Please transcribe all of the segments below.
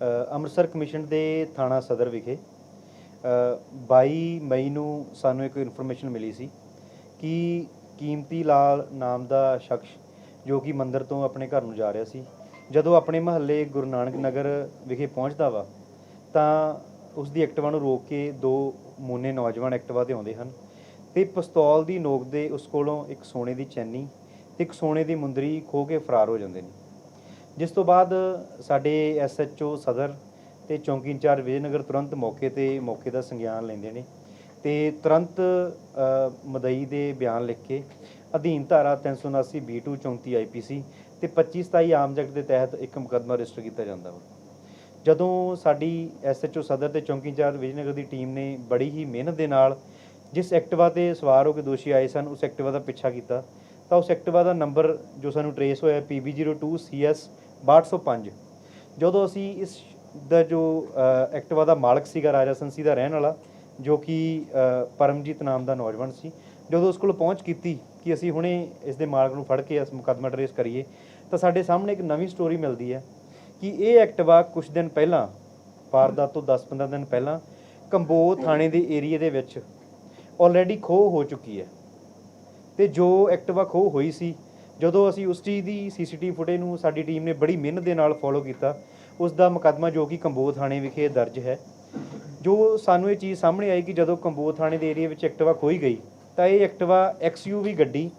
Amritsar commission ਦੇ ਥਾਣਾ ਸਦਰ ਵਿਖੇ ਅ, 22 ਮਈ ਨੂੰ ਸਾਨੂੰ ਇੱਕ ਇਨਫੋਰਮੇਸ਼ਨ ਮਿਲੀ ਸੀ ਕਿ ਕੀਮਤੀ ਲਾਲ ਨਾਮ ਦਾ ਸ਼ਖਸ ਜੋ ਕਿ ਮੰਦਿਰ ਤੋਂ ਆਪਣੇ ਘਰ ਨੂੰ ਜਾ ਰਿਹਾ ਸੀ ਜਦੋਂ ਆਪਣੇ ਮਹੱਲੇ ਗੁਰੂ ਨਾਨਕ ਨਗਰ ਵਿਖੇ ਪਹੁੰਚਦਾ ਵਾ ਤਾਂ ਉਸ ਦੀ ਐਕਟਿਵਾ ਨੂੰ ਰੋਕ ਕੇ ਦੋ ਮੋਨੇ ਨੌਜਵਾਨ ਐਕਟਿਵਾ ਤੇ ਆਉਂਦੇ ਹਨ ਤੇ ਪਿਸਤੌਲ ਦੀ ਨੋਕ ਦੇ ਉਸ ਕੋਲੋਂ ਇੱਕ ਸੋਨੇ ਦੀ ਚੈਨੀ ਤੇ ਇੱਕ ਸੋਨੇ ਦੀ ਮੁੰਦਰੀ ਖੋਹ ਕੇ ਫਰਾਰ ਹੋ ਜਾਂਦੇ ਨੇ। ਜਿਸ ਤੋਂ ਬਾਅਦ ਸਾਡੇ ਐਸਐਚਓ ਸਦਰ ਤੇ ਚੌਂਕੀ ਇੰਚਾਰਜ ਵਿਜੇਨਗਰ ਤੁਰੰਤ ਮੌਕੇ ਤੇ ਮੌਕੇ ਦਾ ਸੰਗਿਆਨ ਲੈਂਦੇ ਨੇ ਤੇ ਤੁਰੰਤ ਮਦਈ ਦੇ ਬਿਆਨ ਲਿਖ ਕੇ ਅਧੀਨ ਧਾਰਾ 379 B2 34 ਆਈਪੀਸੀ ਤੇ 25 27 ਆਮ ਜਗਤ ਦੇ ਤਹਿਤ ਇੱਕ ਮੁਕੱਦਮਾ ਰਜਿਸਟਰ ਕੀਤਾ ਜਾਂਦਾ ਵਾ। ਜਦੋਂ ਸਾਡੀ ਐਸਐਚਓ ਸਦਰ ਤੇ ਚੌਂਕੀ ਇੰਚਾਰਜ ਵਿਜੇਨਗਰ ਦੀ ਟੀਮ ਨੇ ਬੜੀ ਹੀ ਮਿਹਨਤ ਦੇ ਨਾਲ ਜਿਸ ਐਕਟਿਵਾ ਤੇ ਸਵਾਰ ਹੋ ਕੇ ਦੋਸ਼ੀ ਆਏ ਸਨ, ਉਸ ਐਕਟਿਵਾ ਦਾ ਪਿੱਛਾ ਕੀਤਾ ਤਾਂ ਉਸ ਐਕਟਿਵਾ ਦਾ ਨੰਬਰ ਜੋ ਸਾਨੂੰ ਟਰੇਸ ਹੋਇਆ PB02CS 6205 ਜਦੋਂ ਅਸੀਂ ਇਸ ਦਾ ਜੋ ਅ, ਐਕਟਿਵਾ ਦਾ ਮਾਲਕ ਸੀਗਾ ਰਾਜਾ ਸੰਸੀ ਦਾ ਰਹਿਣ ਵਾਲਾ ਜੋ ਕਿ ਪਰਮਜੀਤ ਨਾਮ ਦਾ ਨੌਜਵਾਨ ਸੀ ਜਦੋਂ ਉਸ ਕੋਲ ਪਹੁੰਚ ਕੀਤੀ ਕਿ ਅਸੀਂ ਹੁਣੇ ਇਸ ਦੇ ਮਾਲਕ ਨੂੰ ਫੜ ਕੇ ਇਸ ਮੁਕੱਦਮਾ ਟਰੇਸ ਕਰੀਏ ਤਾਂ ਸਾਡੇ ਸਾਹਮਣੇ ਇੱਕ ਨਵੀਂ ਸਟੋਰੀ ਮਿਲਦੀ ਹੈ ਕਿ ਇਹ ਐਕਟਿਵਾ ਕੁਝ ਦਿਨ ਪਹਿਲਾਂ ਵਾਰਦਾਤ ਤੋਂ 10-15 ਦਿਨ ਪਹਿਲਾਂ ਕੰਬੋ ਥਾਣੇ ਦੇ ਏਰੀਆ ਦੇ ਵਿੱਚ ਆਲਰੇਡੀ ਖੋਹ ਹੋ ਚੁੱਕੀ ਹੈ। ਤੇ ਜੋ ਐਕਟਿਵਾ ਖੋਹ ਹੋਈ ਸੀ, ਜਦੋਂ ਅਸੀਂ ਉਸ ਚੀਜ਼ ਦੀ ਸੀਸੀਟੀਵੀ ਫੁਟੇਜ ਨੂੰ ਸਾਡੀ ਟੀਮ ਨੇ ਬੜੀ ਮਿਹਨਤ ਦੇ ਨਾਲ ਫੋਲੋ ਕੀਤਾ, ਉਸ ਦਾ ਮੁਕੱਦਮਾ ਜੋ ਕਿ ਕੰਬੋ ਥਾਣੇ ਵਿਖੇ ਦਰਜ ਹੈ। ਜੋ ਸਾਨੂੰ ਇਹ ਚੀਜ਼ ਸਾਹਮਣੇ ਆਈ ਕਿ ਜਦੋਂ ਕੰਬੋ ਥਾਣੇ ਦੇ ਏਰੀਆ ਵਿੱਚ ਐਕਟਿਵਾ ਖੋਈ ਗਈ, ਤਾਂ ਇਹ ਐਕਟਿਵਾ ਐਕਸਯੂਵੀ ਗੱਡੀ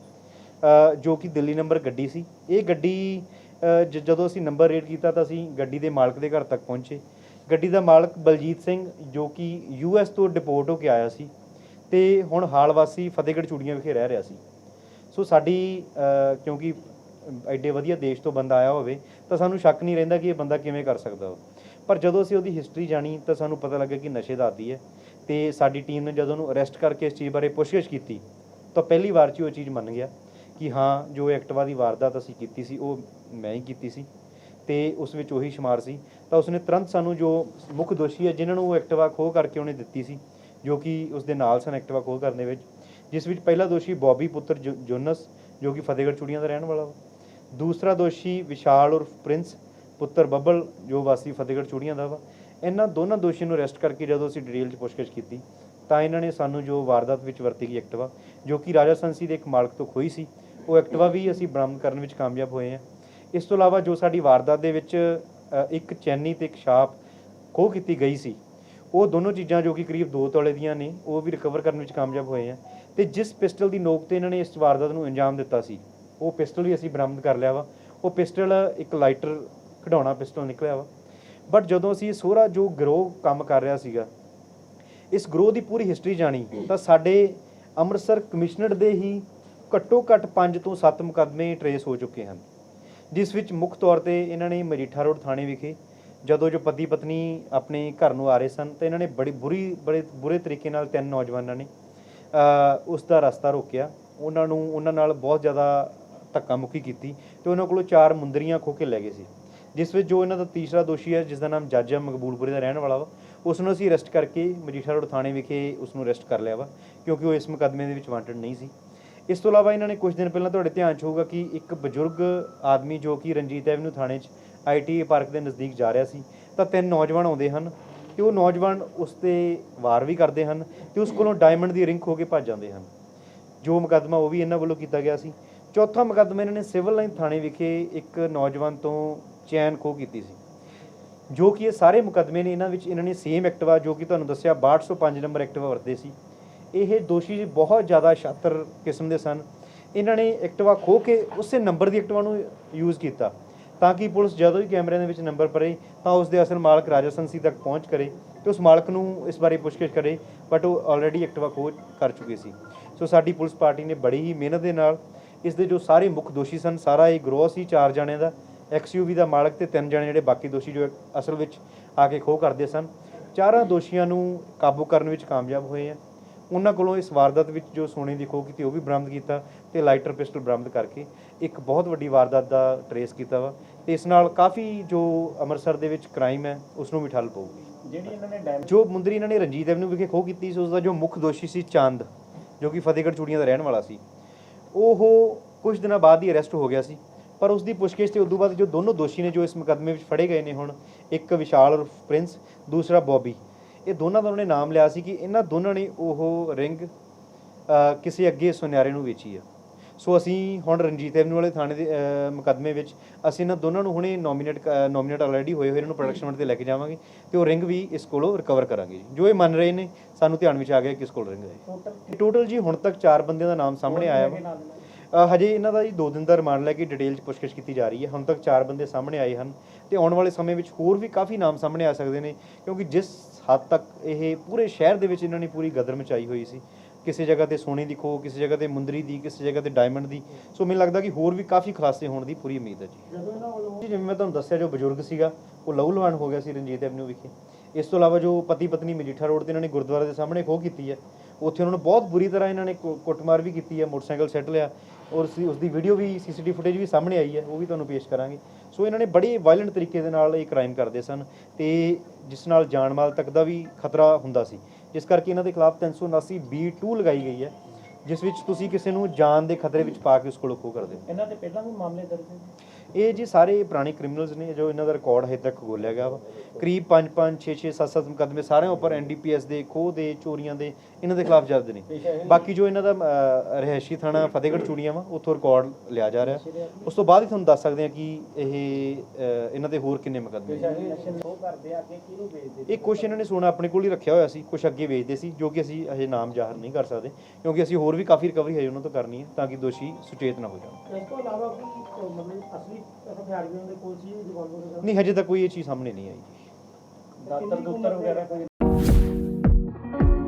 ਜੋ ਕਿ ਦਿੱਲੀ ਨੰਬਰ ਗੱਡੀ ਸੀ, ਇਹ ਗੱਡੀ ਜ- ਜਦੋਂ ਅਸੀਂ ਨੰਬਰ ਰੇਟ ਕੀਤਾ ਤਾਂ ਅਸੀਂ ਗੱਡੀ ਦੇ ਮਾਲਕ ਦੇ ਘਰ ਤੱਕ ਪਹੁੰਚੇ। ਗੱਡੀ ਦਾ ਮਾਲਕ ਬਲਜੀਤ ਸਿੰਘ, ਜੋ ਕਿ ਯੂਐਸ ਤੋਂ ਡਿਪੋਰਟ ਹੋ ਕੇ ਆਇਆ ਸੀ ਤੇ ਹੁਣ ਹਾਲ ਵਾਸੀ ਫਤਿਹਗੜ੍ਹ ਚੂੜੀਆਂ ਵਿਖੇ ਰਹਿ ਰਿਹਾ ਸੀ। ਸੋ ਸਾਡੀ ਕਿਉਂਕਿ ਐਡੇ ਵਧੀਆ ਦੇਸ਼ ਤੋਂ ਬੰਦਾ ਆਇਆ ਹੋਵੇ, ਤਾਂ ਸਾਨੂੰ ਸ਼ੱਕ ਨਹੀਂ ਰਹਿੰਦਾ ਕਿ ਇਹ ਬੰਦਾ ਕਿਵੇਂ ਕਰ ਸਕਦਾ ਵਾ ਪਰ ਜਦੋਂ ਅਸੀਂ ਉਹਦੀ ਹਿਸਟਰੀ ਜਾਣੀ, ਤਾਂ ਸਾਨੂੰ ਪਤਾ ਲੱਗਾ ਕਿ ਨਸ਼ੇ ਦਾ ਆਦੀ ਹੈ। ਤੇ ਸਾਡੀ ਟੀਮ ਨੇ ਜਦੋਂ ਉਹਨੂੰ ਅਰੈਸਟ ਕਰਕੇ ਇਸ ਚੀਜ਼ ਬਾਰੇ ਪੁੱਛਗਿੱਛ ਕੀਤੀ, ਤਾਂ ਪਹਿਲੀ ਵਾਰ 'ਚ ਹੀ ਉਹ ਚੀਜ਼ ਮੰਨ ਗਿਆ ਕਿ ਹਾਂ, ਜੋ ਐਕਟਵਾ ਦੀ ਵਾਰਦਾਤ ਅਸੀਂ ਕੀਤੀ ਸੀ, ਉਹ ਮੈਂ ਹੀ ਕੀਤੀ ਸੀ। ਤੇ ਉਸ ਵਿੱਚ ਉਹੀ ਸ਼ੁਮਾਰ ਸੀ। ਤਾਂ ਉਸਨੇ ਤੁਰੰਤ ਸਾਨੂੰ ਜੋ ਮੁੱਖ ਦੋਸ਼ੀ ਹੈ, ਜਿਨ੍ਹਾਂ ਨੂੰ ਉਹ ਐਕਟਵਾ ਖੋਹ ਕਰਕੇ ਉਹਨੇ ਦਿੱਤੀ ਸੀ ਜੋ ਕਿ ਉਸ ਦੇ ਨਾਲ ਸਨ ਐਕਟਿਵਾ ਖੋਹ ਕਰਨ ਦੇ ਵਿੱਚ, ਜਿਸ ਵਿੱਚ ਪਹਿਲਾ ਦੋਸ਼ੀ ਬੌਬੀ ਪੁੱਤਰ ਜੋ- ਜੋਨਸ, ਜੋ ਕਿ ਫਤਿਹਗੜ੍ਹ ਚੂੜੀਆਂ ਦਾ ਰਹਿਣ ਵਾਲਾ ਵਾ। ਦੂਸਰਾ ਦੋਸ਼ੀ ਵਿਸ਼ਾਲ ਉਰਫ ਪ੍ਰਿੰਸ, ਪੁੱਤਰ ਬੱਬਲ, ਜੋ ਵਾਸੀ ਫਤਿਹਗੜ੍ਹ ਚੂੜੀਆਂ ਦਾ ਵਾ। ਇਹਨਾਂ ਦੋਨਾਂ ਦੋਸ਼ੀਆਂ ਨੂੰ ਅਰੈਸਟ ਕਰਕੇ ਜਦੋਂ ਅਸੀਂ ਡਿਟੇਲ 'ਚ ਪੁੱਛਗਿੱਛ ਕੀਤੀ, ਤਾਂ ਇਹਨਾਂ ਨੇ ਸਾਨੂੰ ਜੋ ਵਾਰਦਾਤ ਵਿੱਚ ਵਰਤੀ ਗਈ ਐਕਟਿਵਾ, ਜੋ ਕਿ ਰਾਜਾ ਸੰਸੀ ਦੇ ਇੱਕ ਮਾਲਕ ਤੋਂ ਖੋਈ ਸੀ, ਉਹ ਐਕਟਿਵਾ ਵੀ ਅਸੀਂ ਬਰਾਮਦ ਕਰਨ ਵਿੱਚ ਕਾਮਯਾਬ ਹੋਏ ਹਾਂ। ਇਸ ਤੋਂ ਇਲਾਵਾ ਜੋ ਸਾਡੀ ਵਾਰਦਾਤ ਦੇ ਵਿੱਚ ਇੱਕ ਚੈਨੀ ਤੇ ਇੱਕ ਛਾਪ ਖੋਹ ਕੀਤੀ ਗਈ ਸੀ ਉਹ ਦੋਨੋਂ ਚੀਜ਼ਾਂ ਜੋ ਕਿ ਕਰੀਬ 2 ਤੋਲੇ ਦੀਆਂ ਨੇ, ਉਹ ਵੀ ਰਿਕਵਰ ਕਰਨ ਵਿੱਚ ਕਾਮਯਾਬ ਹੋਏ ਆ। ਤੇ ਜਿਸ ਪਿਸਟਲ ਦੀ ਨੋਕ ਤੇ ਇਹਨਾਂ ਨੇ ਇਸ ਵਾਰਦਾਤ ਨੂੰ ਅੰਜਾਮ ਦਿੱਤਾ ਸੀ, ਉਹ ਪਿਸਟਲ ਵੀ ਅਸੀਂ ਬਰਾਮਦ ਕਰ ਲਿਆ ਵਾ। ਉਹ ਪਿਸਟਲ ਇੱਕ ਲਾਈਟਰ ਖਿਡੌਣਾ ਪਿਸਟਲ ਨਿਕਲਿਆ ਵਾ। ਬਟ ਜਦੋਂ ਅਸੀਂ ਸੋਹਰਾ ਜੋ ਗਰੋਹ ਕੰਮ ਕਰ ਰਿਹਾ ਸੀਗਾ, ਇਸ ਗਰੋਹ ਦੀ ਪੂਰੀ ਹਿਸਟਰੀ ਜਾਣੀ, ਤਾਂ ਸਾਡੇ ਅੰਮ੍ਰਿਤਸਰ ਕਮਿਸ਼ਨਰ ਦੇ ਹੀ ਘੱਟੋ ਘੱਟ 5 ਤੋਂ 7 ਮੁਕੱਦਮੇ ਟਰੇਸ ਹੋ ਚੁੱਕੇ ਹਨ। ਜਿਸ ਵਿੱਚ ਮੁੱਖ ਤੌਰ ਤੇ ਇਹਨਾਂ ਨੇ ਮਜੀਠਾ ਰੋਡ ਥਾਣੇ ਵਿਖੇ ਜਦੋਂ ਜੋ ਪਤੀ ਪਤਨੀ ਆਪਣੇ ਘਰ ਨੂੰ ਆ ਰਹੇ ਸਨ ਤਾਂ ਇਹਨਾਂ ਨੇ ਬੜੀ ਬੁਰੀ, ਬੜੇ ਬੁਰੇ ਤਰੀਕੇ ਨਾਲ ਤਿੰਨ ਨੌਜਵਾਨਾਂ ਨੇ ਉਸ ਦਾ ਰਸਤਾ ਰੋਕਿਆ। ਉਹਨਾਂ ਨੂੰ, ਉਹਨਾਂ ਨਾਲ ਬਹੁਤ ਜ਼ਿਆਦਾ ਧੱਕਾ ਮੁੱਕੀ ਕੀਤੀ ਤੇ ਉਹਨਾਂ ਕੋਲੋਂ ਚਾਰ ਮੁੰਦਰੀਆਂ ਖੋ ਕੇ ਲੈ ਗਏ ਸੀ। ਜਿਸ ਵਿੱਚ ਜੋ ਇਹਨਾਂ ਦਾ ਤੀਸਰਾ ਦੋਸ਼ੀ ਹੈ, ਜਿਸ ਦਾ ਨਾਮ ਜਾਜਾ ਮਕਬੂਲਪੁਰੇ ਦਾ ਰਹਿਣ ਵਾਲਾ ਵਾ, ਉਸ ਨੂੰ ਅਸੀਂ ਅਰੈਸਟ ਕਰਕੇ ਮਜੀਠਾ ਰੋਡ ਥਾਣੇ ਵਿਖੇ ਉਸ ਨੂੰ ਅਰੈਸਟ ਕਰ ਲਿਆ ਵਾ, ਕਿਉਂਕਿ ਉਹ ਇਸ ਮੁਕੱਦਮੇ ਦੇ ਵਿੱਚ ਵਾਂਟਡ ਨਹੀਂ ਸੀ। ਇਸ ਤੋਂ ਇਲਾਵਾ ਇਹਨਾਂ ਨੇ ਕੁਝ ਦਿਨ ਪਹਿਲਾਂ ਤੁਹਾਡੇ ਧਿਆਨ 'ਚ ਹੋਊਗਾ ਕਿ ਇੱਕ ਬਜ਼ੁਰਗ ਆਦਮੀ ਜੋ ਕਿ ਰਣਜੀਤ ਐਵਨਿਊ ਥਾਣੇ 'ਚ ਆਈਟੀ ਪਾਰਕ ਦੇ ਨਜ਼ਦੀਕ ਜਾ ਰਿਹਾ ਸੀ, ਤਾਂ ਤਿੰਨ ਨੌਜਵਾਨ ਆਉਂਦੇ ਹਨ ਤੇ ਉਹ ਨੌਜਵਾਨ ਉਸ ਤੇ ਵਾਰ ਵੀ ਕਰਦੇ ਹਨ ਤੇ ਉਸ ਕੋਲੋਂ ਡਾਇਮੰਡ ਦੀ ਰਿੰਗ ਖੋ ਕੇ ਭੱਜ ਜਾਂਦੇ ਹਨ। ਜੋ ਮੁਕੱਦਮਾ ਉਹ ਵੀ ਇਹਨਾਂ ਵੱਲੋਂ ਕੀਤਾ ਗਿਆ ਸੀ। ਚੌਥਾ ਮੁਕੱਦਮਾ ਇਹਨਾਂ ਨੇ ਸਿਵਲ ਲਾਈਨ ਥਾਣੇ ਵਿਖੇ ਇੱਕ ਨੌਜਵਾਨ ਤੋਂ ਚੈਨ ਖੋਹ ਕੀਤੀ ਸੀ। ਜੋ ਕਿ ਇਹ ਸਾਰੇ ਮੁਕੱਦਮੇ ਨੇ, ਇਹਨਾਂ ਵਿੱਚ ਇਹਨਾਂ ਨੇ ਸੇਮ ਐਕਟਿਵਾ ਜੋ ਕਿ ਤੁਹਾਨੂੰ ਦੱਸਿਆ 6205 ਨੰਬਰ ਐਕਟਿਵਾ ਵਰਤੇ ਸੀ। ਇਹ ਦੋਸ਼ੀ ਬਹੁਤ ਜ਼ਿਆਦਾ ਸ਼ਾਤਰ ਕਿਸਮ ਦੇ ਸਨ। ਇਹਨਾਂ ਨੇ ਐਕਟਿਵਾ ਖੋਹ ਕੇ ਉਸੇ ਨੰਬਰ ਦੀ ਐਕਟਿਵਾ ਨੂੰ ਯੂਜ਼ ਕੀਤਾ। ਤਾਂ ਕਿ ਪੁਲਿਸ ਜਦੋਂ ਹੀ ਕੈਮਰਿਆਂ ਦੇ ਵਿੱਚ ਨੰਬਰ ਭਰੇ, ਤਾਂ ਉਸ ਦੇ ਅਸਲ ਮਾਲਕ ਰਾਜਾ ਸੰਸੀ ਤੱਕ ਪਹੁੰਚ ਕਰੇ ਤੇ ਉਸ ਮਾਲਕ ਨੂੰ ਇਸ ਬਾਰੇ ਪੁੱਛਗਿੱਛ ਕਰੇ ਬਟ ਉਹ ਆਲਰੇਡੀ ਐਕਟਿਵਾ ਖੋਹ ਕਰ ਚੁੱਕੇ ਸੀ। ਸੋ ਸਾਡੀ ਪੁਲਿਸ ਪਾਰਟੀ ਨੇ ਬੜੀ ਹੀ ਮਿਹਨਤ ਦੇ ਨਾਲ ਇਸ ਦੇ ਜੋ ਸਾਰੇ ਮੁੱਖ ਦੋਸ਼ੀ ਸਨ, ਸਾਰਾ ਇਹ ਗਰੋਹ ਸੀ ਚਾਰ ਜਣਿਆਂ ਦਾ ਐਕਸਯੂਵੀ ਦਾ ਮਾਲਕ ਤੇ ਤਿੰਨ ਜਣੇ ਜਿਹੜੇ ਬਾਕੀ ਦੋਸ਼ੀ ਜੋ ਅਸਲ ਵਿੱਚ ਆ ਕੇ ਖੋਹ ਕਰਦੇ ਸਨ। ਚਾਰਾਂ ਦੋਸ਼ੀਆਂ ਨੂੰ ਕਾਬੂ ਕਰਨ ਵਿੱਚ ਕਾਮਯਾਬ ਹੋਏ ਆ। ਉਹਨਾਂ ਕੋਲੋਂ ਇਸ ਵਾਰਦਾਤ ਵਿੱਚ ਜੋ ਸੋਨੇ ਦੀ ਖੋਹ ਕੀਤੀ, ਉਹ ਵੀ ਬਰਾਮਦ ਕੀਤਾ। ਤੇ ਲਾਈਟਰ ਪਿਸਟਲ ਬਰਾਮਦ ਕਰਕੇ ਇੱਕ ਬਹੁਤ ਵੱਡੀ ਵਾਰਦਾਤ ਦਾ ਟਰੇਸ ਕੀਤਾ ਵਾ ਤੇ ਇਸ ਨਾਲ ਕਾਫੀ ਜੋ ਅੰਮ੍ਰਿਤਸਰ ਦੇ ਵਿੱਚ ਕ੍ਰਾਈਮ ਹੈ ਉਸ ਨੂੰ ਵੀ ਠੱਲ ਪਊਗੀ। ਜਿਹੜੀ ਇਹਨਾਂ ਨੇ ਡੈਮ ਜੋ ਮੁੰਦਰੀ ਇਹਨਾਂ ਨੇ ਰਣਜੀਤ ਐਵਨਿਊ ਵਿਖੇ ਖੋਹ ਕੀਤੀ ਸੀ ਉਸ ਦਾ ਜੋ ਮੁੱਖ ਦੋਸ਼ੀ ਸੀ ਚੰਦ ਜੋ ਕਿ ਫਤਿਹਗੜ੍ਹ ਚੂੜੀਆਂ ਦਾ ਰਹਿਣ ਵਾਲਾ ਸੀ। ਉਹ ਕੁਝ ਦਿਨਾਂ ਬਾਅਦ ਹੀ ਅਰੈਸਟ ਹੋ ਗਿਆ ਸੀ ਪਰ ਉਸ ਦੀ ਪੁੱਛਗਿੱਛ ਤੇ ਉਦੋਂ ਬਾਅਦ ਜੋ ਦੋਨੋਂ ਦੋਸ਼ੀ ਨੇ ਜੋ ਇਸ ਮੁਕੱਦਮੇ ਵਿੱਚ ਫੜੇ ਗਏ ਨੇ ਹੁਣ ਇੱਕ ਵਿਸ਼ਾਲ ਪ੍ਰਿੰਸ ਦੂਸਰਾ ਬੌਬੀ ਇਹ ਦੋਨਾਂ ਦਾ ਉਹਨੇ ਨਾਮ ਲਿਆ ਸੀ ਕਿ ਇਹਨਾਂ ਦੋਨਾਂ ਨੇ ਉਹ ਰਿੰਗ ਕਿਸੇ ਅੱਗੇ ਸੁਨਿਆਰੇ ਨੂੰ ਵੇਚੀ ਆ। ਸੋ ਅਸੀਂ ਹੁਣ ਰਣਜੀਤ ਐਵਨਿਊ ਵਾਲੇ ਥਾਣੇ ਦੇ ਮੁਕੱਦਮੇ ਵਿੱਚ ਅਸੀਂ ਇਹਨਾਂ ਦੋਨਾਂ ਨੂੰ ਹੁਣੇ ਨੋਮੀਨੇਟ ਨੋਮੀਨੇਟ ਆਲਰੇਡੀ ਹੋਏ ਹੋਏ ਇਹਨਾਂ ਨੂੰ ਪ੍ਰੋਡਕਸ਼ਨ ਵਾਲੇ ਤੇ ਲੈ ਕੇ ਜਾਵਾਂਗੇ ਤੇ ਉਹ ਰਿੰਗ ਵੀ ਇਸ ਕੋਲੋਂ ਰਿਕਵਰ ਕਰਾਂਗੇ ਜੀ। ਜੋ ਇਹ ਮੰਨ ਰਹੇ ਨੇ ਸਾਨੂੰ ਧਿਆਨ ਵਿੱਚ ਆ ਗਿਆ ਕਿ ਇਸ ਕੋਲ ਰਿੰਗ ਹੈ ਟੋਟਲ ਟੋਟਲ ਜੀ ਹੁਣ ਤੱਕ 4 ਬੰਦਿਆਂ ਦਾ ਨਾਮ ਸਾਹਮਣੇ ਆਇਆ ਵਾ। ਹਜੇ ਇਹਨਾਂ ਦਾ ਜੀ 2 ਦਿਨ ਦਾ ਰਿਮਾਂਡ ਲੈ ਕੇ ਡਿਟੇਲ 'ਚ ਪੁੱਛਗਿੱਛ ਕੀਤੀ ਜਾ ਰਹੀ ਹੈ। ਹੁਣ ਤੱਕ 4 ਬੰਦੇ ਸਾਹਮਣੇ ਆਏ ਹਨ ਤੇ ਆਉਣ ਵਾਲੇ ਸਮੇਂ ਵਿੱਚ ਹੋਰ ਵੀ ਕਾਫੀ ਨਾਮ ਸਾਹਮਣੇ ਆ ਸਕਦੇ ਨੇ ਕਿਉਂਕਿ ਜਿਸ ਹੱਦ ਤੱਕ ਇਹ ਪੂਰੇ ਸ਼ਹਿਰ ਦੇ ਵਿੱਚ ਇਹਨਾਂ ਨੇ ਪੂਰੀ ਗਦਰ ਮਚਾਈ ਹੋਈ ਸੀ ਕਿਸੇ ਜਗ੍ਹਾ ਤੇ ਸੋਨੇ ਦੀ ਖੋ ਕਿਸੇ ਜਗ੍ਹਾ ਤੇ ਮੁੰਦਰੀ ਦੀ, ਕਿਸੇ ਜਗ੍ਹਾ ਤੇ ਡਾਇਮੰਡ ਦੀ। ਸੋ ਮੈਨੂੰ ਲੱਗਦਾ ਕਿ ਹੋਰ ਵੀ ਕਾਫੀ ਖੁਲਾਸੇ ਹੋਣ ਦੀ ਪੂਰੀ ਉਮੀਦ ਹੈ ਜੀ। ਜੀ, ਜਿਵੇਂ ਮੈਂ ਤੁਹਾਨੂੰ ਦੱਸਿਆ, ਜੋ ਬਜ਼ੁਰਗ ਸੀਗਾ, ਉਹ ਲਹੂ ਲਵਾਨ ਹੋ ਗਿਆ ਸੀ ਰਣਜੀਤ ਐਵਨਿਊ ਵਿਖੇ। ਇਸ ਤੋਂ ਇਲਾਵਾ ਜੋ ਪਤੀ ਪਤਨੀ ਮਜੀਠਾ ਰੋਡ ਤੇ ਇਹਨਾਂ ਨੇ ਗੁਰਦੁਆਰੇ ਦੇ ਸਾਹਮਣੇ ਖੋਹ ਕੀਤੀ ਹੈ, ਉੱਥੇ ਉਹਨਾਂ ਨੂੰ ਬਹੁਤ ਬੁਰੀ ਤਰ੍ਹਾਂ ਇਹਨਾਂ ਨੇ ਕੁੱਟਮਾਰ ਵੀ ਕੀਤੀ ਹੈ, ਮੋਟਰਸਾਈਕਲ ਸੈੱਟ ਲਿਆ। ਔਰ ਉਸ ਦੀ ਉਸ ਦੀ ਵੀਡੀਓ ਵੀ ਸੀਸੀਟੀਵੀ ਫੁਟੇਜ ਵੀ ਸਾਹਮਣੇ ਆਈ ਹੈ, ਉਹ ਵੀ ਤੁਹਾਨੂੰ ਪੇਸ਼ ਕਰਾਂਗੇ। ਸੋ ਇਹਨਾਂ ਨੇ ਬੜੇ ਵਾਇਲੈਂਟ ਤਰੀਕੇ ਦੇ ਨਾਲ ਇਹ ਕ੍ਰਾਈਮ ਕਰਦੇ ਸਨ ਤੇ ਜਿਸ ਨਾਲ ਜਾਨ ਮਾਲ ਤੱਕ ਦਾ ਵੀ ਖਤਰਾ ਹੁੰਦਾ ਸੀ। ਜਿਸ ਕਰਕੇ ਇਹਨਾਂ ਦੇ ਖਿਲਾਫ 379 B2 ਲਗਾਈ ਗਈ ਹੈ ਜਿਸ ਵਿੱਚ ਤੁਸੀਂ ਕਿਸੇ ਨੂੰ ਜਾਨ ਦੇ ਖਤਰੇ ਵਿੱਚ ਪਾ ਕੇ ਉਸ ਕੋਲੋਂ ਖੋਹ ਕਰਦੇ ਹੋ। ਇਹਨਾਂ ਤੇ ਪਹਿਲਾਂ ਵੀ ਮਾਮਲੇ ਦਰਜ ਹੈ ਇਹ ਜੀ ਸਾਰੇ ਪੁਰਾਣੇ ਕ੍ਰਿਮੀਨਲਸ ਨੇ ਜੋ ਇਹਨਾਂ ਦਾ ਰਿਕਾਰਡ ਹਜੇ ਤੱਕ ਗੋਲਿਆ ਗਿਆ ਵਾ। ਕਰੀਬ 5 5 6 6 7 7 ਮੁਕੱਦਮੇ ਸਾਰਿਆਂ ਉੱਪਰ ਐਨਡੀਪੀਐਸ ਦੇ ਖੋਹ ਦੇ ਚੋਰੀਆਂ ਦੇ ਇਹਨਾਂ ਦੇ ਖਿਲਾਫ ਦਰਜ ਨੇ ਬਾਕੀ ਜੋ ਇਹਨਾਂ ਦਾ ਅਹ, ਰਿਹਾਇਸ਼ੀ ਥਾਣਾ ਫਤਿਹਗੜ੍ਹ ਚੂੜੀਆਂ ਵਾ ਉੱਥੋਂ ਰਿਕਾਰਡ ਲਿਆ ਜਾ ਰਿਹਾ। ਉਸ ਤੋਂ ਬਾਅਦ ਹੀ ਤੁਹਾਨੂੰ ਦੱਸ ਸਕਦੇ ਹਾਂ ਕਿ ਇਹ ਇਹਨਾਂ ਦੇ ਹੋਰ ਕਿੰਨੇ ਮੁਕੱਦਮੇ ਇਹ ਕੁਛ ਇਹਨਾਂ ਨੇ ਸੋਨਾ ਆਪਣੇ ਕੋਲ ਹੀ ਰੱਖਿਆ ਹੋਇਆ ਸੀ ਕੁਛ ਅੱਗੇ ਵੇਚਦੇ ਸੀ ਜੋ ਕਿ ਅਸੀਂ ਹਜੇ ਨਾਮ ਜ਼ਾਹਰ ਨਹੀਂ ਕਰ ਸਕਦੇ ਕਿਉਂਕਿ ਅਸੀਂ ਹੋਰ ਵੀ ਕਾਫੀ ਰਿਕਵਰੀ ਹੈ ਉਹਨਾਂ ਤੋਂ ਕਰਨੀ ਹੈ ਤਾਂ ਕਿ ਦੋਸ਼ੀ ਸੁਚੇਤ ਨਾ ਹੋ ਜਾਣ। ਇਸ ਤੋਂ ਇਲਾਵਾ ਮਤਲਬ ਅਸਲੀ ਕੋਲ ਸੀ ਨਹੀਂ ਹਜੇ ਤੱਕ ਕੋਈ ਇਹ ਚੀਜ਼ ਸਾਹਮਣੇ ਨਹੀਂ ਆਈ। ਜੀ ਦਾਤਰ ਦੁੱਤਰ ਵਗੈਰਾ ਕੋਈ